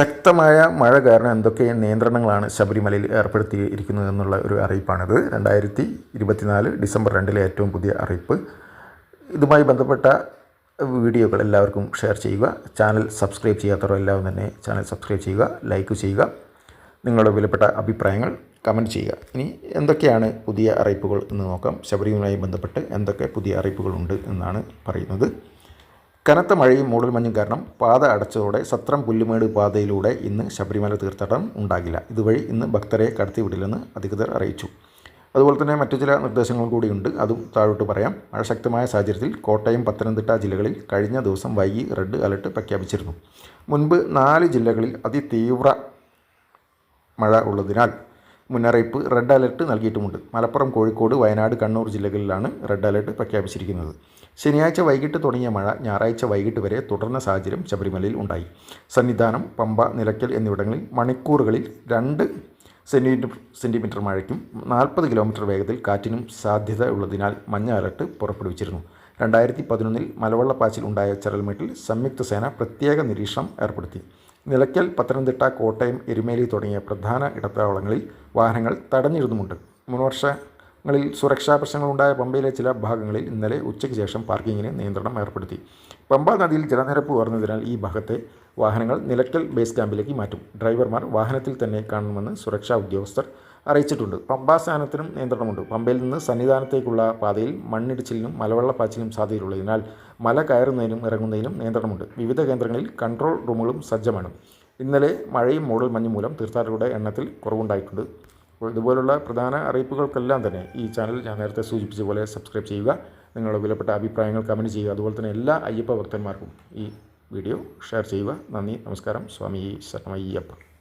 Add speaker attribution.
Speaker 1: ശക്തമായ മഴ കാരണം എന്തൊക്കെ നിയന്ത്രണങ്ങളാണ് ശബരിമലയിൽ ഏർപ്പെടുത്തിയിരിക്കുന്നത് എന്നുള്ള ഒരു അറിയിപ്പാണിത്. രണ്ടായിരത്തി ഇരുപത്തിനാല് ഡിസംബർ രണ്ടിലെ ഏറ്റവും പുതിയ അറിയിപ്പ്. ഇതുമായി ബന്ധപ്പെട്ട വീഡിയോകൾ എല്ലാവർക്കും ഷെയർ ചെയ്യുക. ചാനൽ സബ്സ്ക്രൈബ് ചെയ്യാത്തവർ എല്ലാവരും തന്നെ ചാനൽ സബ്സ്ക്രൈബ് ചെയ്യുക ലൈക്ക് ചെയ്യുക നിങ്ങളുടെ വിലപ്പെട്ട അഭിപ്രായങ്ങൾ കമന്റ് ചെയ്യുക. ഇനി എന്തൊക്കെയാണ് പുതിയ അറിയിപ്പുകൾ എന്ന് നോക്കാം. ശബരിമലയുമായി ബന്ധപ്പെട്ട് എന്തൊക്കെ പുതിയ അറിയിപ്പുകളുണ്ട് എന്നാണ് പറയുന്നത്. കനത്ത മഴയും മൂടൽമഞ്ഞും കാരണം പാത അടച്ചതോടെ സത്രം പുല്ലുമേട് പാതയിലൂടെ ഇന്ന് ശബരിമല തീർത്ഥാടനം ഉണ്ടാകില്ല. ഇതുവഴി ഇന്ന് ഭക്തരെ കടത്തിവിടില്ലെന്ന് അധികൃതർ അറിയിച്ചു. അതുപോലെ തന്നെ മറ്റു ചില നിർദ്ദേശങ്ങൾ കൂടിയുണ്ട്. അതും താഴോട്ട് പറയാം. മഴ ശക്തമായ സാഹചര്യത്തിൽ കോട്ടയം പത്തനംതിട്ട ജില്ലകളിൽ കഴിഞ്ഞ ദിവസം വൈകി റെഡ് അലർട്ട് പ്രഖ്യാപിച്ചിരുന്നു. മുൻപ് നാല് ജില്ലകളിൽ അതിതീവ്ര മഴ ഉള്ളതിനാൽ മുന്നറിയിപ്പ് റെഡ് അലർട്ട് നൽകിയിട്ടുമുണ്ട്. മലപ്പുറം കോഴിക്കോട് വയനാട് കണ്ണൂർ ജില്ലകളിലാണ് റെഡ് അലർട്ട് പ്രഖ്യാപിച്ചിരിക്കുന്നത്. ശനിയാഴ്ച വൈകിട്ട് തുടങ്ങിയ മഴ ഞായറാഴ്ച വൈകിട്ട് വരെ തുടർന്ന സാഹചര്യം ശബരിമലയിൽ ഉണ്ടായി. സന്നിധാനം പമ്പ നിലയ്ക്കൽ എന്നിവിടങ്ങളിൽ മണിക്കൂറുകളിൽ രണ്ട് സെന്റിമീറ്റർ സെന്റിമീറ്റർ മഴയ്ക്കും നാൽപ്പത് കിലോമീറ്റർ വേഗത്തിൽ കാറ്റിനും സാധ്യത ഉള്ളതിനാൽ മഞ്ഞ അലർട്ട് പുറപ്പെടുവിച്ചിരുന്നു. രണ്ടായിരത്തി പതിനൊന്നിൽ മലവെള്ളപ്പാച്ചിൽ ഉണ്ടായ ചരൽമേട്ടിൽ സംയുക്ത സേന പ്രത്യേക നിരീക്ഷണം ഏർപ്പെടുത്തി. നിലയ്ക്കൽ പത്തനംതിട്ട കോട്ടയം എരുമേലി തുടങ്ങിയ പ്രധാന ഇടത്താവളങ്ങളിൽ വാഹനങ്ങൾ തടഞ്ഞിരുന്നുമുണ്ട്. മുൻ വർഷങ്ങളിൽ സുരക്ഷാ പ്രശ്നങ്ങളുണ്ടായ പമ്പയിലെ ചില ഭാഗങ്ങളിൽ ഇന്നലെ ഉച്ചയ്ക്ക് ശേഷം പാർക്കിങ്ങിന് നിയന്ത്രണം ഏർപ്പെടുത്തി. പമ്പ നദിയിൽ ജലനിരപ്പ് ഉയർന്നതിനാൽ ഈ ഭാഗത്തെ വാഹനങ്ങൾ നിലയ്ക്കൽ ബേസ് ക്യാമ്പിലേക്ക് മാറ്റും. ഡ്രൈവർമാർ വാഹനത്തിൽ തന്നെ കാണണമെന്ന് സുരക്ഷാ ഉദ്യോഗസ്ഥർ അറിയിച്ചിട്ടുണ്ട്. പമ്പാ സ്ഥാനത്തിനും നിയന്ത്രണമുണ്ട്. പമ്പയിൽ നിന്ന് സന്നിധാനത്തേക്കുള്ള പാതയിൽ മണ്ണിടിച്ചിലിനും മലവെള്ളപ്പാച്ചിലിനും സാധ്യതയുള്ളതിനാൽ മല കയറുന്നതിനും ഇറങ്ങുന്നതിനും നിയന്ത്രണമുണ്ട്. വിവിധ കേന്ദ്രങ്ങളിൽ കൺട്രോൾ റൂമുകളും സജ്ജമാണ്. ഇന്നലെ മഴയും മൂടൽ മഞ്ഞും മൂലം തീർത്ഥാടകരുടെ എണ്ണത്തിൽ കുറവുണ്ടായിട്ടുണ്ട്. ഇതുപോലുള്ള പ്രധാന അറിയിപ്പുകൾക്കെല്ലാം തന്നെ ഈ ചാനൽ ഞാൻ നേരത്തെ സൂചിപ്പിച്ച പോലെ സബ്സ്ക്രൈബ് ചെയ്യുക നിങ്ങളുടെ വിലപ്പെട്ട അഭിപ്രായങ്ങൾ കമന്റ് ചെയ്യുക അതുപോലെ തന്നെ എല്ലാ അയ്യപ്പ ഭക്തന്മാർക്കും ഈ വീഡിയോ ഷെയർ ചെയ്യുക. നന്ദി നമസ്കാരം. സ്വാമി ശരണമയ്യപ്പ.